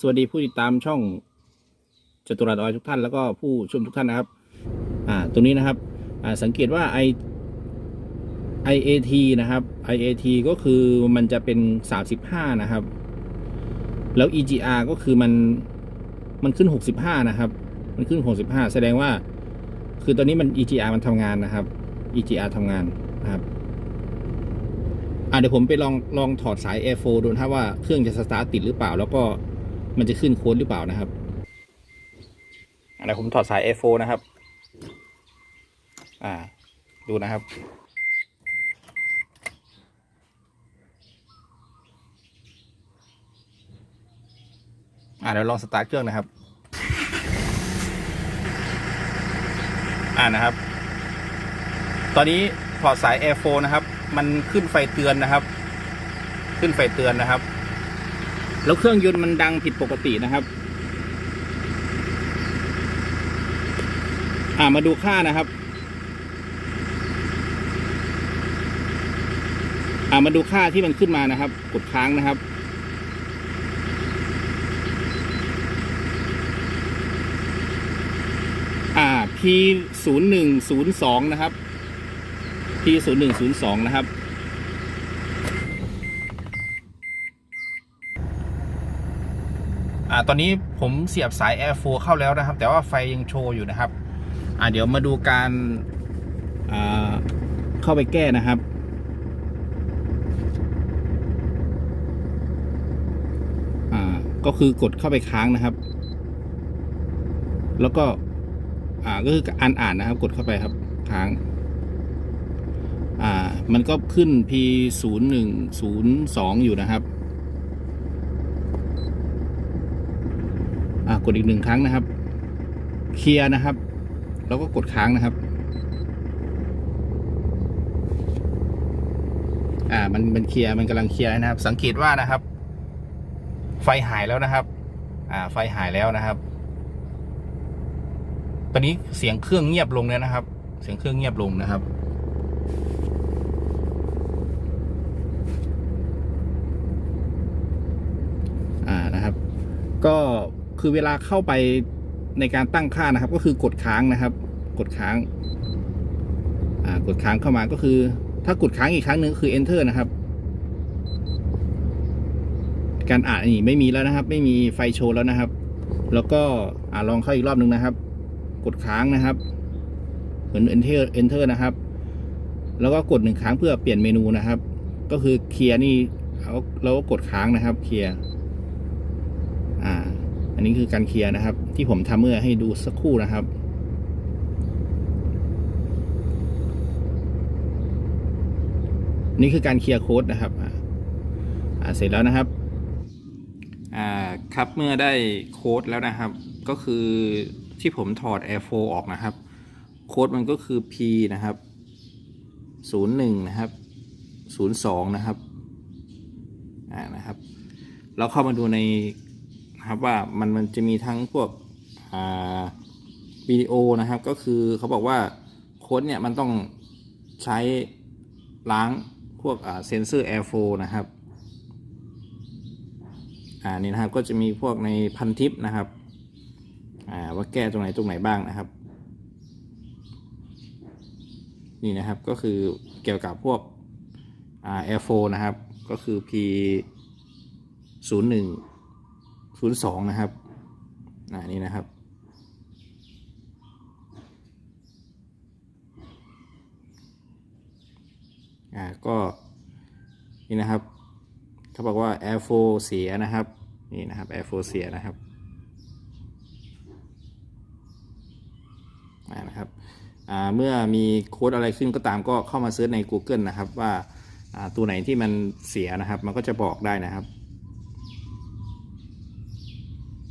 สวัสดีผู้ติดตามช่องจตุรัสออยทุกท่านแล้วก็ผู้ชมทุกท่านนะครับ อ่าตรงนี้นะครับ อ่า สังเกตว่า i IAT นะครับ IAT ก็คือมันจะเป็น 35 นะครับ แล้ว EGR ก็คือมัน มันขึ้น 65 นะครับ มันขึ้น 65 แสดงว่า คือตอนนี้มัน EGR มันทำงานนะครับ EGR ทำงานนะครับ อ่าเดี๋ยวผมไปลอง ลองถอดสาย Air 4ดูนะว่าเครื่องจะสตาร์ทติดหรือเปล่า แล้วก็ มันจะขึ้นโค้ดหรือเปล่านะครับอ่าเดี๋ยวผมถอดสาย Air 4นะครับ อ่า ดูนะครับ อ่าเดี๋ยวลองสตาร์ทเครื่องนะครับ อ่านะครับ ตอนนี้ถอดสาย Air 4นะครับ มันขึ้นไฟเตือนนะครับ ขึ้นไฟเตือนนะครับ แล้วเครื่องยนต์มันดังผิดปกตินะครับ อ่ามาดูค่านะครับ อ่ามาดูค่าที่มันขึ้นมานะครับ กดค้างนะครับอ่า P ศูนย์หนึ่งศูนย์สองนะครับ P ศูนย์หนึ่งศูนย์สองนะครับ อ่าตอนนี้ผมเสียบสาย Air 4เข้าแล้วนะครับ แต่ว่าไฟยังโชว์อยู่นะครับ อ่าเดี๋ยวมาดูการอ่าเข้าไปแก้นะครับอ่าก็คือกดเข้าไปค้างนะครับ แล้วก็อ่าก็คืออ่านอ่านนะครับ กดเข้าไปครับค้างอ่ามันก็ขึ้น P ศูนย์หนึ่งศูนย์สองอยู่นะครับ อ่า กดอีกหนึ่งครั้งนะครับ เคลียร์นะครับ แล้วก็กดค้างนะครับ อ่า มันมันเคลียร์มันกำลังเคลียร์นะครับ สังเกตว่านะครับ ไฟหายแล้วนะครับ อ่า ไฟหายแล้วนะครับ ตอนนี้เสียงเครื่องเงียบลงแล้วนะครับ เสียงเครื่องเงียบลงนะครับ อ่านะครับ ก็ คือเวลาเข้าไปในการตั้งค่านะครับ ก็คือกดค้างนะครับ กดค้างอ่ากดค้างเข้ามาก็คือ ถ้ากดค้างอีกครั้งหนึ่งคือ enter นะครับ การอ่านนี่ไม่มีแล้วนะครับ ไม่มีไฟโชว์แล้วนะครับ แล้วก็อ่าลองเข้าอีกรอบหนึ่งนะครับ กดค้างนะครับเหมือน enter enter นะครับ แล้วก็กดหนึ่งครั้งเพื่อเปลี่ยนเมนูนะครับ ก็คือเคลียร์นี่แล้วเราก็กดค้างนะครับเคลียร์ อันนี้คือการเคลียร์นะครับ ที่ผมทำเมื่อให้ดูสักครู่นะครับนี่คือการเคลียร์โค้ดนะครับอ่าเสร็จแล้วนะครับอ่าครับเมื่อได้โค้ดแล้วนะครับ ก็คือที่ผมถอด Air 4ออกนะครับ โค้ดมันก็คือ P นะครับ 01 นะครับ 02 นะครับอ่านะครับ เราเข้ามาดูใน ครับว่ามันมันจะมีทั้งพวกวิดีโอนะครับ ก็คือเขาบอกว่าโค้ดเนี่ยมันต้องใช้ล้างพวกเซนเซอร์ Air 4นะครับ อ่านี่นะครับก็จะมีพวกในพันทิปนะครับ อ่าว่าแก้ตรงไหนตรงไหนบ้างนะครับ นี่นะครับก็คือเกี่ยวกับพวกอ่า Air 4นะครับ ก็คือ P ศูนย์ ศูนย์สองนะครับอ่านี่นะครับ อ่า ก็ นี่นะครับ เขาบอกว่า Air 4เสียนะครับ นี่นะครับ Air 4เสียนะครับอ่านะครับอ่าเมื่อมีโค้ดอะไรขึ้นก็ตามก็เข้ามาเซิร์ชใน Google นะครับ ว่าอ่าตัวไหนที่มันเสียนะครับ มันก็จะบอกได้นะครับ